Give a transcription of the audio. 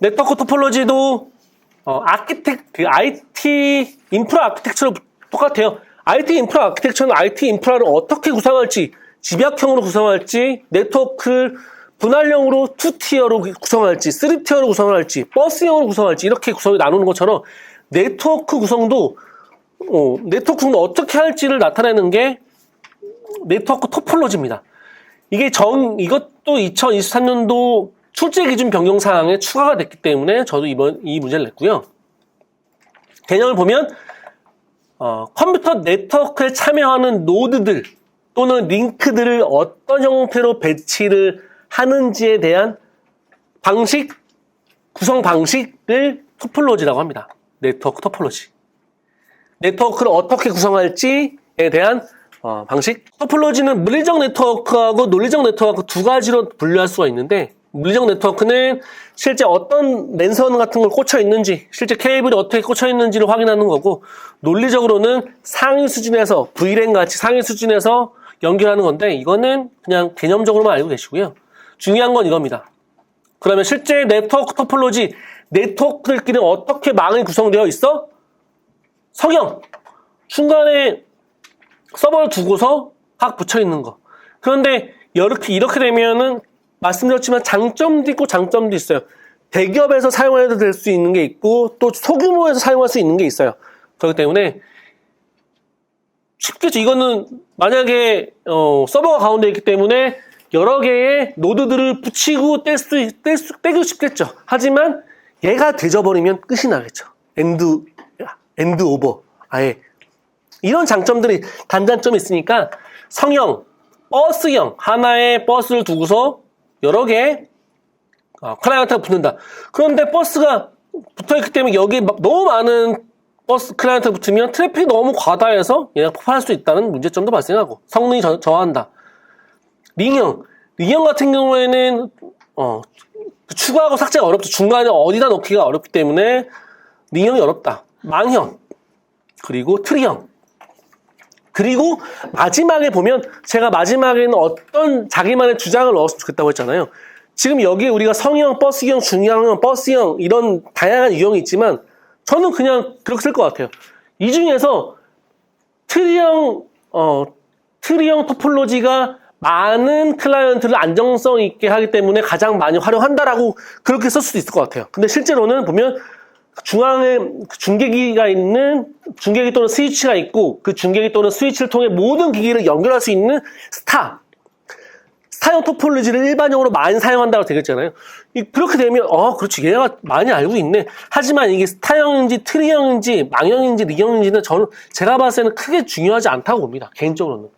네트워크 토폴로지도 어, 아키텍, 그 IT 인프라 아키텍처로 똑같아요. IT 인프라 아키텍처는 IT 인프라를 어떻게 구성할지, 집약형으로 구성할지, 네트워크를 분할형으로 2티어로 구성할지, 3티어로 구성할지, 버스형으로 구성할지, 이렇게 구성이 나누는 것처럼 네트워크 구성도, 어, 네트워크 구성도 어떻게 할지를 나타내는 게 네트워크 토폴로지입니다. 이게 정, 이것도 2023년도 출제 기준 변경 사항에 추가가 됐기 때문에 저도 이번 이 문제를 냈고요. 개념을 보면 어, 컴퓨터 네트워크에 참여하는 노드들 또는 링크들을 어떤 형태로 배치를 하는지에 대한 방식, 구성 방식을 토폴로지라고 합니다. 네트워크 토폴로지. 네트워크를 어떻게 구성할지에 대한 어, 방식. 토폴로지는 물리적 네트워크하고 논리적 네트워크 두 가지로 분류할 수가 있는데 물리적 네트워크는 실제 어떤 랜선 같은 걸 꽂혀 있는지, 실제 케이블이 어떻게 꽂혀 있는지를 확인하는 거고, 논리적으로는 상위 수준에서, VLAN 같이 상위 수준에서 연결하는 건데, 이거는 그냥 개념적으로만 알고 계시고요. 중요한 건 이겁니다. 그러면 실제 네트워크 토폴로지, 네트워크들끼리 어떻게 망이 구성되어 있어? 성형. 중간에 서버를 두고서 각 붙여 있는 거. 그런데 이렇게 이렇게 되면은 말씀드렸지만 장점도 있고 장점도 있어요. 대기업에서 사용해도 될 수 있는 게 있고 또 소규모에서 사용할 수 있는 게 있어요. 그렇기 때문에 쉽겠죠. 이거는 만약에 어, 서버가 가운데 있기 때문에 여러 개의 노드들을 붙이고 뗄 수, 뗄 수, 떼기 쉽겠죠. 하지만 얘가 되져버리면 끝이 나겠죠. 엔드, 엔드 오버. 아예. 이런 장점들이, 단장점이 있으니까 성형, 버스형, 하나의 버스를 두고서 여러 개의 어, 클라이언트가 붙는다. 그런데 버스가 붙어있기 때문에 여기 막 너무 많은 버스 클라이언트가 붙으면 트래픽이 너무 과다해서 얘가 폭발할 수 있다는 문제점도 발생하고 성능이 저, 저하한다. 링형. 링형 같은 경우에는, 어, 추가하고 삭제가 어렵죠. 중간에 어디다 넣기가 어렵기 때문에 링형이 어렵다. 망형. 그리고 트리형. 그리고 마지막에 보면 제가 마지막에는 어떤 자기만의 주장을 넣었으면 좋겠다고 했잖아요. 지금 여기 우리가 성형, 버스형, 중형형, 버스형 이런 다양한 유형이 있지만 저는 그냥 그렇게 쓸 것 같아요. 이 중에서 트리형, 어, 트리형 토폴로지가 많은 클라이언트를 안정성 있게 하기 때문에 가장 많이 활용한다라고 그렇게 쓸 수도 있을 것 같아요. 근데 실제로는 보면 중앙에 중계기가 있는 중계기 또는 스위치가 있고 그 중계기 또는 스위치를 통해 모든 기기를 연결할 수 있는 스타 스타형 토폴로지를 일반적으로 많이 사용한다고 되겠잖아요. 이- 그렇게 되면 어 그렇지 얘가 많이 알고 있네. 하지만 이게 스타형인지 트리형인지 망형인지 리형인지는 저는 제가 봤을 때는 크게 중요하지 않다고 봅니다. 개인적으로는.